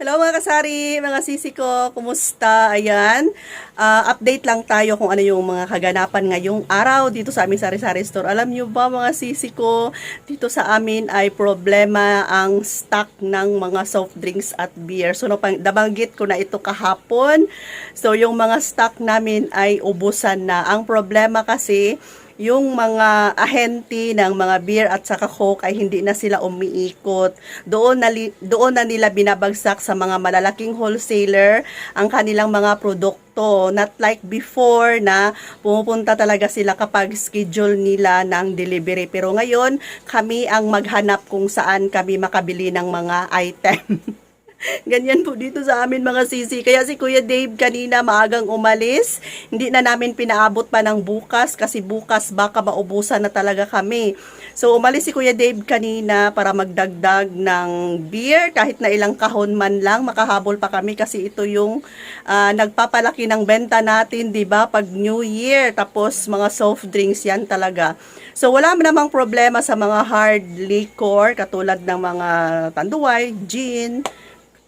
Hello mga kasari, mga sisi ko, kumusta? Ayan, ah, update lang tayo kung ano yung mga kaganapan ngayong araw dito sa aming sari-sari store. Alam nyo ba mga sisi ko, dito sa amin ay problema ang stock ng mga soft drinks at beer. So nabanggit ko na ito kahapon. So yung mga stock namin ay ubusan na. Ang problema kasi, yung mga ahente ng mga beer at saka coke ay hindi na sila umiikot. Doon na, doon na nila binabagsak sa mga malalaking wholesaler ang kanilang mga produkto. Not like before na pumupunta talaga sila kapag schedule nila ng delivery. Pero ngayon, kami ang maghanap kung saan kami makabili ng mga item. Ganyan po dito sa amin mga sisi. Kaya si Kuya Dave kanina maagang umalis. Hindi na namin pinaabot pa ng bukas kasi bukas baka maubusan na talaga kami. So umalis si Kuya Dave kanina para magdagdag ng beer kahit na ilang kahon man lang makahabol pa kami kasi ito yung ah, nagpapalaki ng benta natin, 'di ba? Pag New Year tapos mga soft drinks yan talaga. So wala namang problema sa mga hard liquor katulad ng mga tanduay, gin,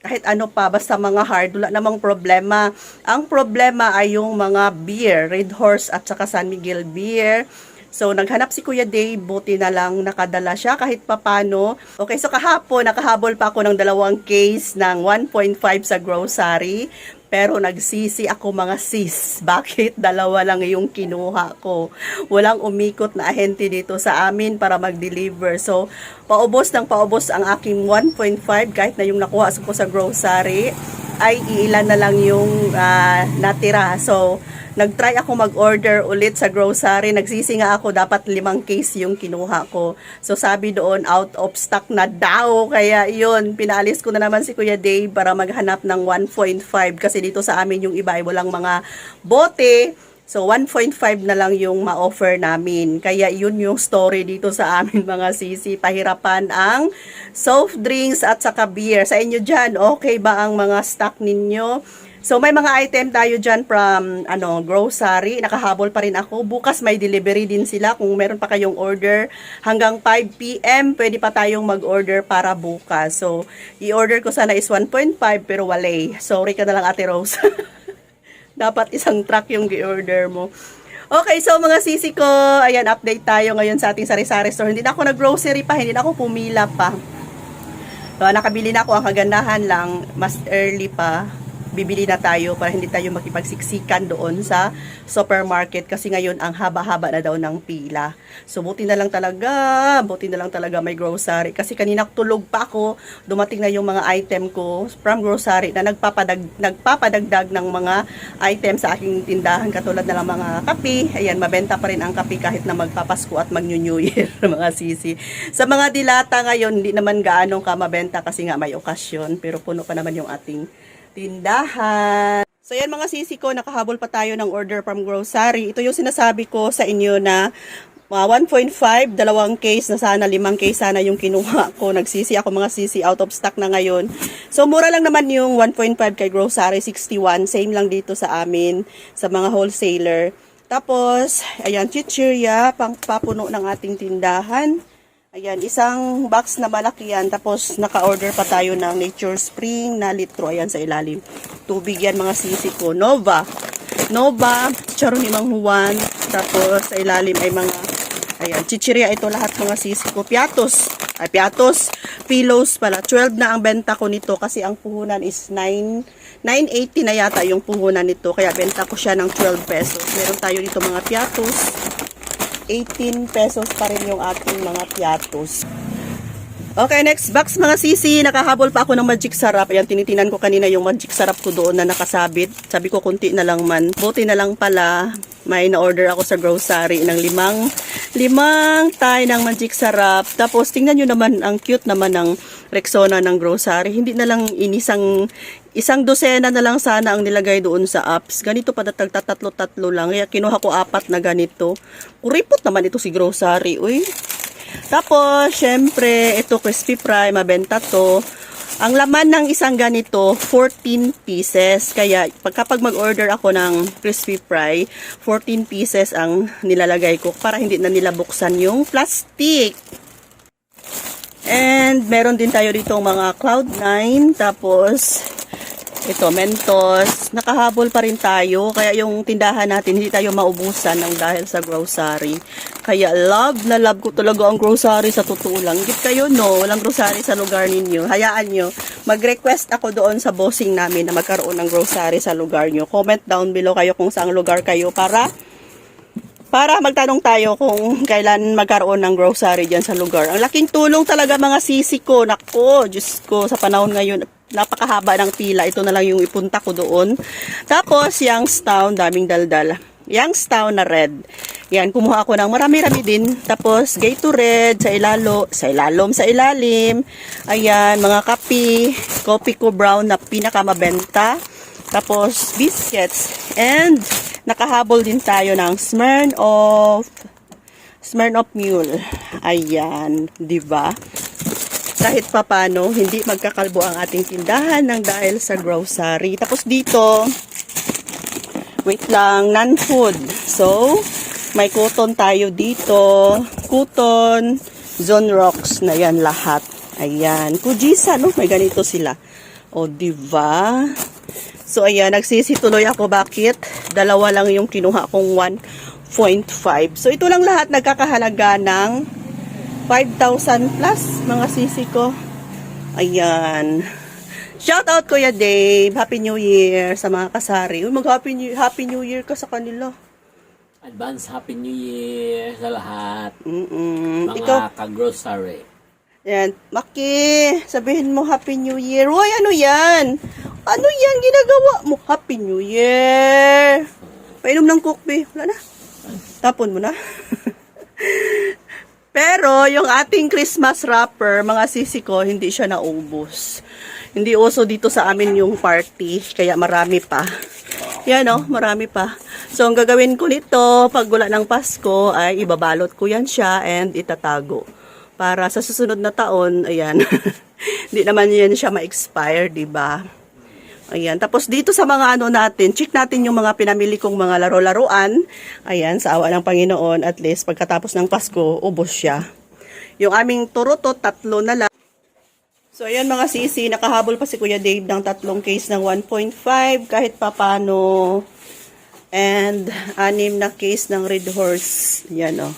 kahit ano pa, basta mga hard, wala namang problema. Ang problema ay yung mga beer, Red Horse at saka San Miguel beer. So, naghanap si Kuya Dave, buti na lang nakadala siya kahit papano. Okay, so kahapon, nakahabol pa ako ng dalawang case ng 1.5 sa grocery. Pero nagsisi ako mga sis. Bakit? Dalawa lang yung kinuha ko. Walang umikot na ahente dito sa amin para mag-deliver. So, paubos ng paubos ang aking 1.5 kahit na yung nakuha ko sa grocery ay iilan na lang yung ah, natira. So, nag-try ako mag-order ulit sa grocery. Nagsisi nga ako, dapat limang case yung kinuha ko. So, sabi doon, out of stock na daw. Kaya, yun, pinalis ko na naman si Kuya Dave para maghanap ng 1.5. Kasi dito sa amin, yung iba ay walang mga bote. So, 1.5 na lang yung ma-offer namin. Kaya, yun yung story dito sa amin, mga sisi. Pahirapan ang soft drinks at saka beer. Sa inyo dyan, okay ba ang mga stock ninyo? So, may mga item tayo dyan from, ano, grocery. Nakahabol pa rin ako. Bukas may delivery din sila. Kung meron pa kayong order hanggang 5 p.m., pwede pa tayong mag-order para bukas. So, i-order ko sana is 1.5 pero wale. Sorry ka na lang, Ate Rose. Dapat isang truck yung gi-order mo. Okay, so mga sisi ko, ayan, update tayo ngayon sa ating sari-sari store. Hindi na ako nag-grocery pa, hindi na ako pumila pa. So, nakabili na ako ang kagandahan lang, mas early pa. Bibili na tayo para hindi tayo makipagsiksikan doon sa supermarket kasi ngayon ang haba-haba na daw ng pila. So, buti na lang talaga, buti na lang talaga may grocery. Kasi kanina tulog pa ako, dumating na yung mga item ko from grocery na nagpapadag, nagpapadagdag ng mga item sa aking tindahan katulad na lang mga kape. Ayan, mabenta pa rin ang kape kahit na magpapasko at mag New Year, mga sisi. Sa mga dilata ngayon, hindi naman gaano ka mabenta kasi nga may okasyon, pero puno pa naman yung ating tindahan. So yan mga sisi ko, nakahabol pa tayo ng order from grocery. Ito yung sinasabi ko sa inyo na uh, 1.5, dalawang case na sana, limang case sana yung kinuha ko. Nagsisi ako mga sisi, out of stock na ngayon. So mura lang naman yung 1.5 kay grocery, 61. Same lang dito sa amin, sa mga wholesaler. Tapos, ayan, chichirya, pang papuno ng ating tindahan. Ayan, isang box na malaki yan. Tapos, naka-order pa tayo ng Nature Spring na litro. Ayan, sa ilalim. Tubig yan, mga sisi ko. Nova. Nova, charon ni Mang Juan. Tapos, sa ilalim ay mga, ayan, chichirya ito lahat mga sisi ko. Piatos. Ay, piatos. Pillows pala. 12 na ang benta ko nito kasi ang puhunan is 9, 980 na yata yung puhunan nito. Kaya benta ko siya ng 12 pesos. Meron tayo dito mga piatos. 18 pesos pa rin yung ating mga piatos. Okay, next box mga sisi. Nakahabol pa ako ng magic sarap. Ayan, tinitinan ko kanina yung magic sarap ko doon na nakasabit. Sabi ko, kunti na lang man. Buti na lang pala. May na-order ako sa grocery ng limang, limang tay ng magic sarap. Tapos, tingnan nyo naman, ang cute naman ng Rexona ng grocery. Hindi na lang inisang, isang dosena na lang sana ang nilagay doon sa apps. Ganito pa tatlo-tatlo lang. Kaya kinuha ko apat na ganito. Kuripot naman ito si grocery. Uy, tapos, syempre, ito crispy fry, mabenta to. Ang laman ng isang ganito, 14 pieces. Kaya, pag kapag mag-order ako ng crispy fry, 14 pieces ang nilalagay ko para hindi na nila buksan yung plastic. And meron din tayo dito mga Cloud9. Tapos, ito, Mentos. Nakahabol pa rin tayo. Kaya yung tindahan natin, hindi tayo maubusan ng dahil sa grocery. Kaya love na love ko talaga ang grocery sa totoo lang. Git kayo, no? Walang grocery sa lugar ninyo. Hayaan nyo. Mag-request ako doon sa bossing namin na magkaroon ng grocery sa lugar nyo. Comment down below kayo kung saang lugar kayo para para magtanong tayo kung kailan magkaroon ng grocery dyan sa lugar. Ang laking tulong talaga mga sisi ko. Nako, Diyos ko, sa panahon ngayon, napakahaba ng pila. Ito na lang yung ipunta ko doon. Tapos, Youngstown, daming daldal. Youngstown na red. Yan, kumuha ako ng marami-rami din. Tapos, Gatorade sa ilalo, sa ilalom, sa ilalim. Ayan, mga kapi. Coffee ko brown na pinakamabenta. Tapos, biscuits. And, nakahabol din tayo ng Smirnoff. Smirnoff Mule. Ayan, di ba? Kahit papano, hindi magkakalbo ang ating tindahan ng dahil sa grocery. Tapos dito, wait lang, non-food. So, may cotton tayo dito. Cotton, Zone Rocks na yan lahat. Ayan. Kujisa, no? May ganito sila. O, di ba? So, ayan, nagsisituloy ako. Bakit? Dalawa lang yung kinuha kong 1.5. So, ito lang lahat nagkakahalaga ng 5,000 plus, mga sisi ko. Ayan. Shout out Kuya Dave. Happy New Year sa mga kasari. Uy, mag-Happy New, Happy New Year ka sa kanila. Advance Happy New Year sa lahat. Mm-mm. Mga Ikaw, ka-grocery. yan. Maki, sabihin mo Happy New Year. Uy, ano yan? Ano yan ginagawa mo? Happy New Year. Painom ng coke, Wala na. Tapon mo na. Pero yung ating Christmas wrapper, mga sisi ko, hindi siya naubos. Hindi uso dito sa amin yung party, kaya marami pa. Yan o, marami pa. So, ang gagawin ko nito, pag wala ng Pasko, ay ibabalot ko yan siya and itatago. Para sa susunod na taon, ayan, hindi naman yan siya ma-expire, ba? Ayan. Tapos dito sa mga ano natin, check natin yung mga pinamili kong mga laro-laruan. Ayan, sa awa ng Panginoon, at least pagkatapos ng Pasko, ubos siya. Yung aming turuto, tatlo na lang. So, ayan mga sisi, nakahabol pa si Kuya Dave ng tatlong case ng 1.5 kahit papano. And, anim na case ng Red Horse. Yan o.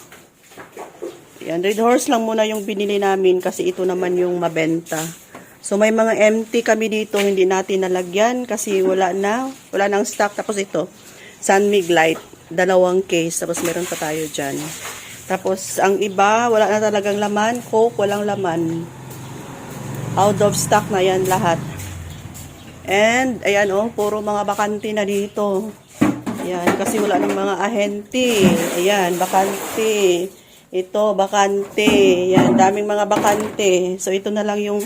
Yan, Red Horse lang muna yung binili namin kasi ito naman yung mabenta. So, may mga empty kami dito, hindi natin nalagyan kasi wala na, wala nang stock. Tapos ito, Sunmig Light, dalawang case, tapos meron pa tayo dyan. Tapos, ang iba, wala na talagang laman. Coke, walang laman. Out of stock na yan lahat. And, ayan oh, puro mga bakante na dito. Ayan, kasi wala ng mga ahente. Ayan, bakante. Ito, bakante. Ayan, daming mga bakante. So, ito na lang yung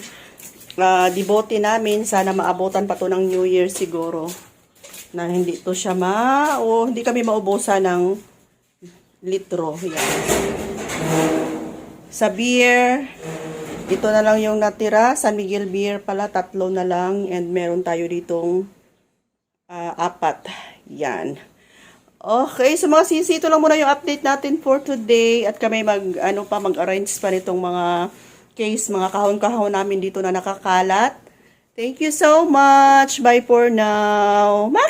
uh, dibote namin. Sana maabutan pa to ng New Year siguro. Na hindi to siya ma... O, hindi kami maubusan ng litro. Ayan. Sa beer, ito na lang yung natira. San Miguel beer pala, tatlo na lang. And meron tayo ditong ah, apat. Yan. Okay, so mga sisi, ito lang muna yung update natin for today. At kami mag, ano pa, mag-arrange pa nitong mga case, mga kahon-kahon namin dito na nakakalat. Thank you so much. Bye for now. Maki!